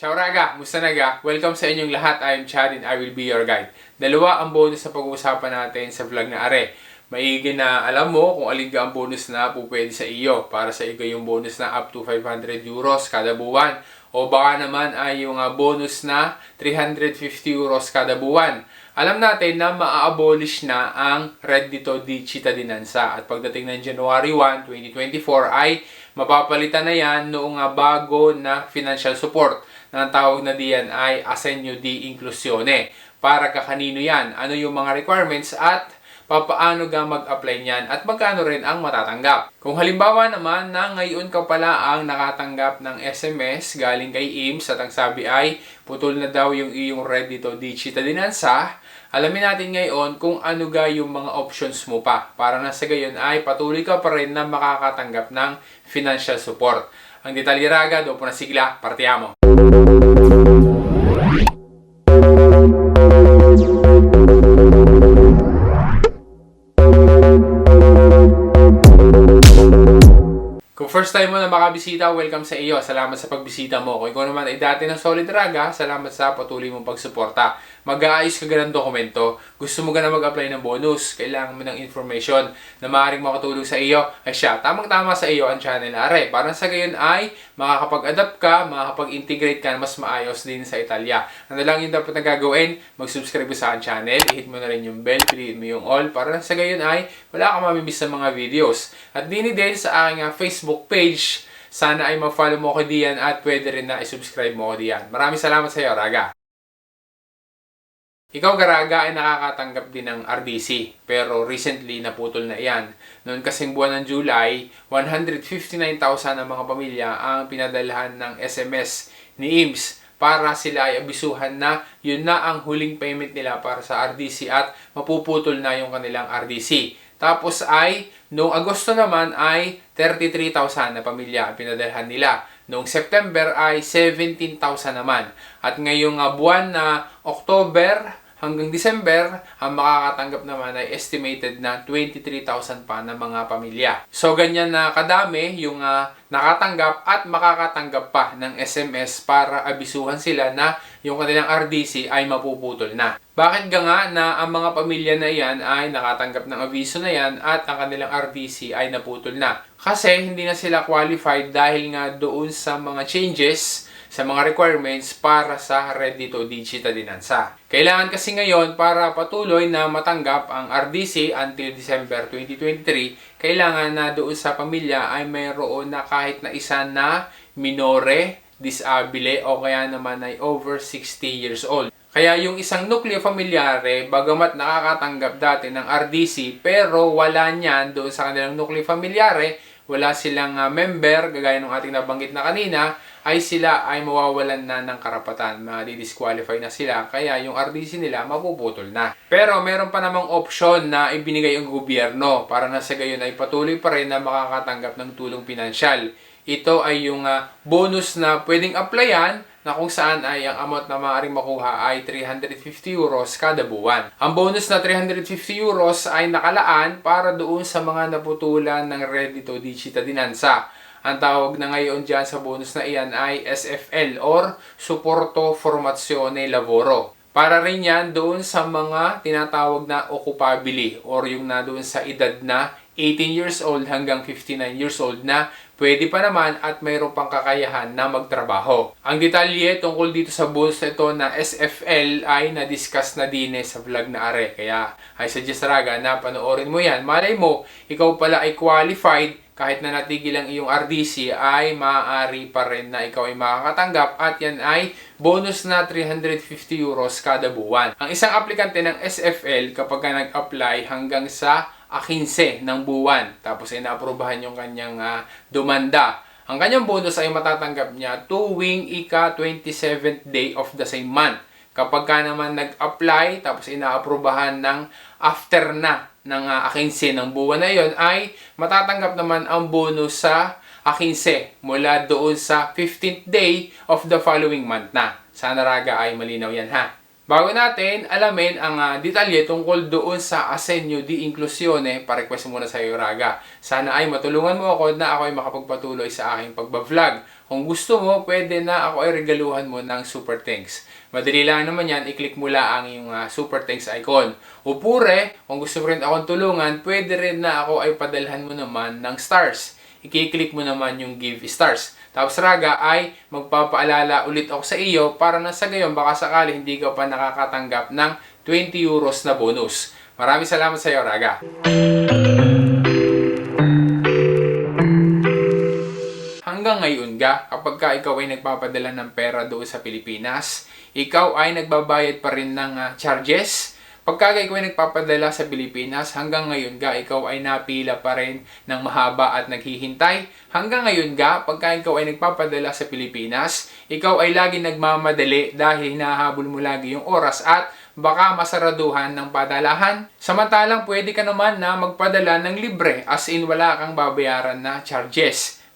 Ciao Raga! Musta naga? Welcome sa inyong lahat. I am Chad and I will be your guide. Dalawa ang bonus na pag-uusapan natin sa vlog na are. Maigi na alam mo kung alin ang bonus na pupwede sa iyo. Para sa iyo yung bonus na up to 500 euros kada buwan. O baka naman ay yung ah, bonus na 350 euros kada buwan. Alam natin na maa-abolish na ang Reddito di Cittadinanza. At pagdating ng January 1, 2024 ay mapapalitan na yan noong ah, bago na financial support na tawag na diyan ay Asenyo di Inclusione. Para kakanino yan? Ano yung mga requirements at papaano ga mag-apply niyan at magkano rin ang matatanggap. Kung halimbawa naman na ngayon ka pala ang nakatanggap ng SMS galing kay IMS at ang sabi ay putol na daw yung iyong Reddito di Cittadinanza, alamin natin ngayon kung ano ga yung mga options mo pa para na sa gayon ay patuloy ka pa rin na makakatanggap ng financial support. Ang detalyeraga, doon po na sigla, partiamo. First time mo na makabisita, welcome sa iyo. Salamat sa pagbisita mo. Kung ikaw naman ay dati ng Solid Raga, salamat sa patuloy mong pagsuporta. Mag-aayos ka ganang dokumento. Gusto mo ka na mag-apply ng bonus. Kailangan mo ng information na maaaring makatulong sa iyo. Ay siya, tamang-tama sa iyo ang channel are. Para sa gayon ay makakapag-adapt ka, makakapag-integrate ka mas maayos din sa Italia. Ano lang yung dapat na gagawin? Mag-subscribe sa aking channel, i-hit mo na rin yung bell, piliin mo yung all para sa gayon ay wala kang mamimiss sa mga videos. At dini din sa aking ah, Facebook page, sana ay ma-follow mo ko diyan at pwede rin na i-subscribe mo ko diyan. Maraming salamat sa iyo, Raga. Ikaw, Garaga, ay nakakatanggap din ng RDC. Pero recently, naputol na iyan. Noon kasing buwan ng July, 159,000 ng mga pamilya ang pinadalhan ng SMS ni IMS para sila ay abisuhan na yun na ang huling payment nila para sa RDC at mapuputol na yung kanilang RDC. Tapos ay, noong Agosto naman ay 33,000 na pamilya ang pinadalhan nila. Noong September ay 17,000 naman. At ngayong ah, buwan na October hanggang December, ang makakatanggap naman ay estimated na 23,000 pa na mga pamilya. So ganyan na kadami yung ah, nakatanggap at makakatanggap pa ng SMS para abisuhan sila na yung kanilang RDC ay mapuputol na. Bakit ga nga na ang mga pamilya na yan ay nakatanggap ng abiso na yan at ang kanilang RDC ay naputol na? Kasi hindi na sila qualified dahil nga doon sa mga changes sa mga requirements para sa Reddito di Cittadinanza. Kailangan kasi ngayon para patuloy na matanggap ang RDC until December 2023, kailangan na doon sa pamilya ay mayroon na kahit na isa na minore, disabile o kaya naman ay over 60 years old. Kaya yung isang nucleo familiare, bagamat nakakatanggap dati ng RDC, pero wala niyan doon sa kanilang nucleo familiare, wala silang ah, member, gagaya ng ating nabanggit na kanina, ay sila ay mawawalan na ng karapatan, ma-disqualify na sila, kaya yung RDC nila mapuputol na. Pero meron pa namang option na ibinigay ang gobyerno para na sa gayon ay patuloy pa rin na makakatanggap ng tulong pinansyal. Ito ay yung ah, bonus na pwedeng applyan na kung saan ay ang amount na maaaring makuha ay 350 euros kada buwan. Ang bonus na 350 euros ay nakalaan para doon sa mga naputulan ng Reddito di Cittadinanza. Ang tawag na ngayon dyan sa bonus na iyan ay SFL or Supporto Formazione Lavoro. Para rin yan doon sa mga tinatawag na occupabili or yung na doon sa edad na 18 years old hanggang 59 years old na pwede pa naman at mayroon pang kakayahan na magtrabaho. Ang detalye tungkol dito sa bonus na ito na SFL ay na-discuss na din eh sa vlog na are. Kaya I suggest Raga na panoorin mo yan. Malay mo, ikaw pala ay qualified kahit na natigil ang iyong RDC ay maaari pa rin na ikaw ay makakatanggap at yan ay bonus na 350 euros kada buwan. Ang isang aplikante ng SFL kapag ka nag-apply hanggang sa A15 ng buwan tapos ay naaprubahan yung kanyang ah, dumanda. Ang kanyang bonus ay matatanggap niya tuwing ika 27th day of the same month. Kapag ka naman nag-apply tapos inaaprubahan ng after na ng uh, 15 ng buwan na yon ay matatanggap naman ang bonus sa 15 mula doon sa 15th day of the following month na. Sana raga ay malinaw yan ha. Bago natin alamin ang uh, detalye tungkol doon sa Asenyo di Inclusione, pa-request muna sa iyo Raga. Sana ay matulungan mo ako na ako ay makapagpatuloy sa aking pagbablog. Kung gusto mo, pwede na ako ay regaluhan mo ng super thanks. Madali lang naman yan, i-click mo lang yung ah, super thanks icon. Upure, kung gusto mo rin akong tulungan, pwede rin na ako ay padalhan mo naman ng stars. I-click mo naman yung give stars. Tapos Raga ay magpapaalala ulit ako sa iyo para na sa gayon baka sakali hindi ka pa nakakatanggap ng 20 euros na bonus. Maraming salamat sa iyo, Raga. Hanggang ngayon ga, kapag ka ikaw ay nagpapadala ng pera doon sa Pilipinas, ikaw ay nagbabayad pa rin ng ah, charges. Pagka ikaw ay nagpapadala sa Pilipinas, hanggang ngayon ga, ikaw ay napila pa rin ng mahaba at naghihintay. Hanggang ngayon ga, pagka ikaw ay nagpapadala sa Pilipinas, ikaw ay lagi nagmamadali dahil hinahabol mo lagi yung oras at baka masaraduhan ng padalahan. Samantalang pwede ka naman na magpadala ng libre as in wala kang babayaran na charges.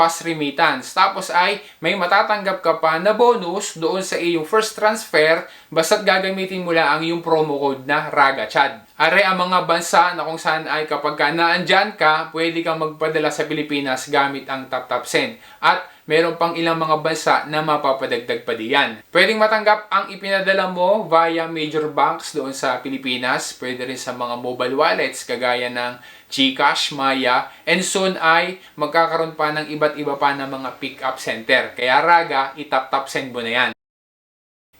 fast remittance. Tapos ay may matatanggap ka pa na bonus doon sa iyong first transfer basta't gagamitin mo lang ang iyong promo code na RAGACHAD. Are ang mga bansa na kung saan ay kapag ka naandyan ka, pwede kang magpadala sa Pilipinas gamit ang TapTap Send. At meron pang ilang mga bansa na mapapadagdag pa diyan. Pwedeng matanggap ang ipinadala mo via major banks doon sa Pilipinas. Pwede rin sa mga mobile wallets kagaya ng GCash, Maya, and soon ay magkakaroon pa ng iba't iba pa na mga pick-up center. Kaya Raga, itap-tap send mo na yan.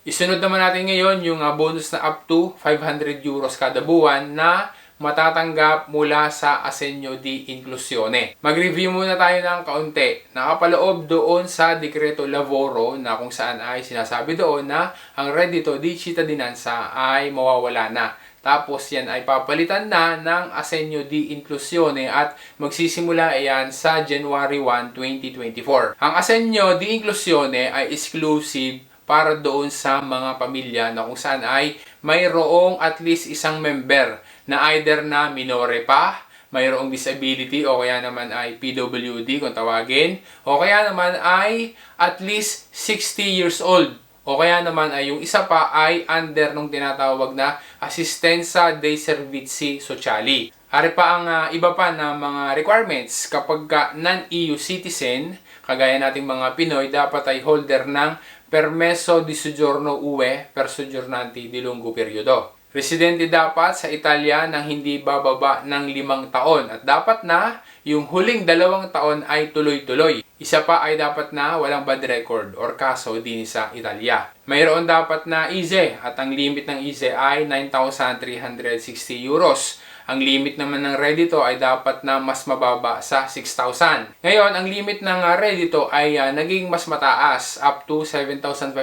Isunod naman natin ngayon yung uh, bonus na up to 500 euros kada buwan na matatanggap mula sa Asenyo di Inclusione. Mag-review muna tayo ng kaunti. Nakapaloob doon sa Dekreto Lavoro na kung saan ay sinasabi doon na ang Reddito di Cittadinanza ay mawawala na. Tapos yan ay papalitan na ng Asenyo di Inclusione at magsisimula iyan sa January 1, 2024. Ang Asenyo di Inclusione ay exclusive para doon sa mga pamilya na kung saan ay mayroong at least isang member na either na minore pa, mayroong disability o kaya naman ay PWD kung tawagin, o kaya naman ay at least 60 years old. O kaya naman ay yung isa pa ay under nung tinatawag na Assistenza dei Servizi Sociali. Ari pa ang ah, iba pa na mga requirements kapag ka non-EU citizen, kagaya nating mga Pinoy, dapat ay holder ng permesso di soggiorno UE per soggiornanti di lungo periodo. Residente dapat sa Italia nang hindi bababa ng limang taon at dapat na yung huling dalawang taon ay tuloy-tuloy. Isa pa ay dapat na walang bad record or kaso din sa Italia. Mayroon dapat na ISE at ang limit ng ISE ay 9,360 euros. Ang limit naman ng Reddito ay dapat na mas mababa sa 6,000. Ngayon, ang limit ng uh, Reddito ay uh, naging mas mataas, up to 7,560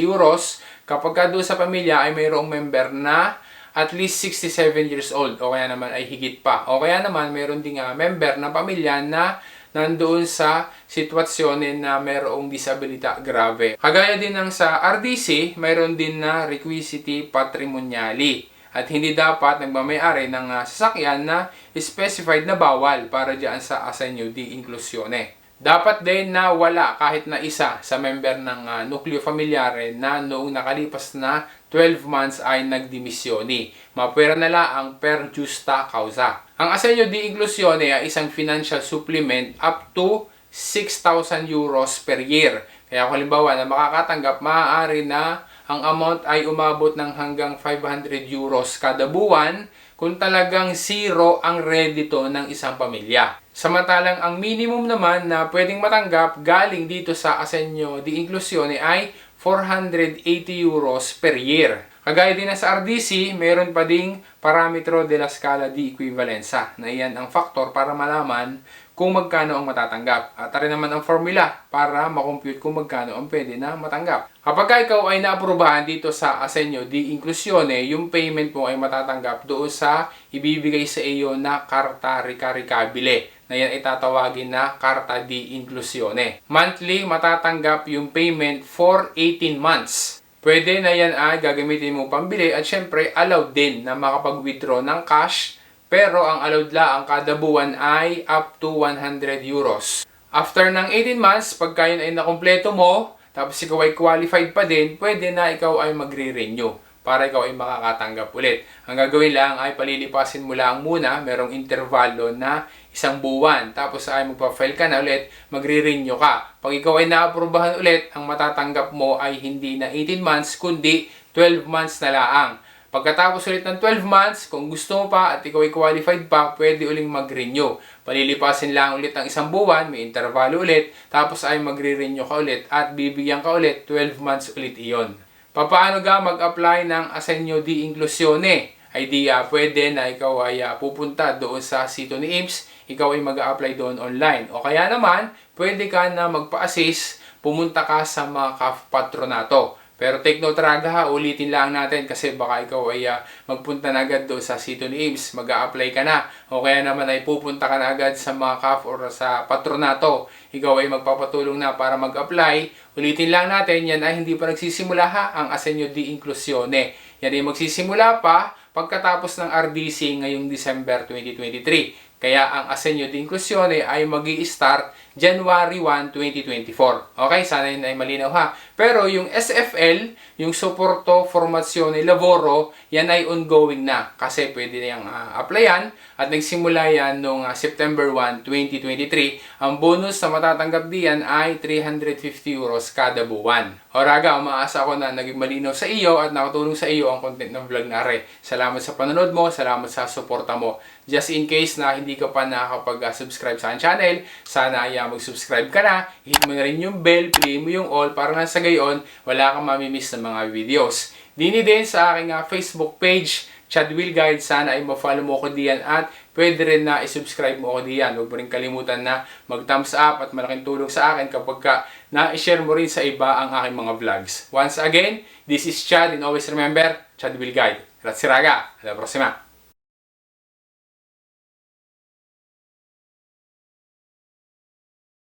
euros. Kapag ka doon sa pamilya ay mayroong member na at least 67 years old o kaya naman ay higit pa. O kaya naman mayroon ding uh, member na pamilya na nandoon sa sitwasyon na mayroong disabilita grave. Kagaya din ng sa RDC, mayroon din na requisiti patrimoniali at hindi dapat nagmamayari ng uh, sasakyan na specified na bawal para diyan sa Asenyo di Inclusione. Dapat din na wala kahit na isa sa member ng uh, nucleo familiare na noong nakalipas na 12 months ay nagdimisyoni. Mapwera na ang per justa causa. Ang Asenyo di Inclusione ay isang financial supplement up to 6,000 euros per year. Kaya kung halimbawa na makakatanggap, maaari na ang amount ay umabot ng hanggang 500 euros kada buwan kung talagang zero ang redito ng isang pamilya. Samantalang ang minimum naman na pwedeng matanggap galing dito sa Asenyo di Inclusione ay 480 euros per year. Kagaya din sa RDC, mayroon pa ding parametro de la scala di equivalenza na iyan ang factor para malaman kung magkano ang matatanggap. At rin naman ang formula para makompute kung magkano ang pwede na matanggap. Kapag ka ikaw ay naaprubahan dito sa Asenyo di Inclusione, yung payment mo ay matatanggap doon sa ibibigay sa iyo na karta ricaricabile na yan ay tatawagin na Carta di Inclusione. Monthly, matatanggap yung payment for 18 months. Pwede na yan ay gagamitin mo pambili at syempre allowed din na makapag-withdraw ng cash pero ang allowed lang kada buwan ay up to 100 euros. After ng 18 months, pagka yun ay nakumpleto mo, tapos ikaw ay qualified pa din, pwede na ikaw ay magre-renew para ikaw ay makakatanggap ulit. Ang gagawin lang ay palilipasin mo lang muna, merong intervalo na isang buwan. Tapos ay magpa-file ka na ulit, magre-renew ka. Pag ikaw ay naaprubahan ulit, ang matatanggap mo ay hindi na 18 months, kundi 12 months na laang. Pagkatapos ulit ng 12 months, kung gusto mo pa at ikaw ay qualified pa, pwede uling mag-renew. Palilipasin lang ulit ng isang buwan, may intervalo ulit, tapos ay magre-renew ka ulit at bibigyan ka ulit 12 months ulit iyon. Papaano ga mag-apply ng Asenyo di Inclusione? Idea, pwede na ikaw ay ah, pupunta doon sa sito ni IMS, ikaw ay mag apply doon online. O kaya naman, pwede ka na magpa-assist, pumunta ka sa mga patronato. Pero take note raga ha, ulitin lang natin kasi baka ikaw ay ah, magpunta na agad doon sa sito ni IMS, mag apply ka na. O kaya naman ay pupunta ka na agad sa mga CAF or sa patronato. Ikaw ay magpapatulong na para mag-apply. Ulitin lang natin, yan ay hindi pa nagsisimula ha, ang Asenyo di Inclusione. Yan ay magsisimula pa pagkatapos ng RDC ngayong December 2023. Kaya ang Asenyo di Inclusione ay mag start January 1, 2024. Okay, sana yun ay malinaw ha. Pero yung SFL, yung Supporto Formazione Lavoro, yan ay ongoing na kasi pwede na yung ah, applyan at nagsimula yan noong ah, September 1, 2023. Ang bonus na matatanggap diyan ay 350 euros kada buwan. O raga, umaasa ako na naging malinaw sa iyo at nakatulong sa iyo ang content ng vlog na are. Salamat sa panonood mo, salamat sa suporta mo. Just in case na hindi ka pa nakakapag-subscribe sa aking channel, sana ay ah, mag-subscribe ka na, hit mo na rin yung bell, piliin mo yung all para na sa gayon, wala kang mamimiss ng mga videos. Dini din sa aking ah, Facebook page, Chad Will Guide, sana ay ma-follow mo ko diyan at pwede rin na i-subscribe mo ko diyan. Huwag mo rin kalimutan na mag-thumbs up at malaking tulong sa akin kapag ka na-share mo rin sa iba ang aking mga vlogs. Once again, this is Chad and always remember, Chad Will Guide. Grazie raga, alla prossima!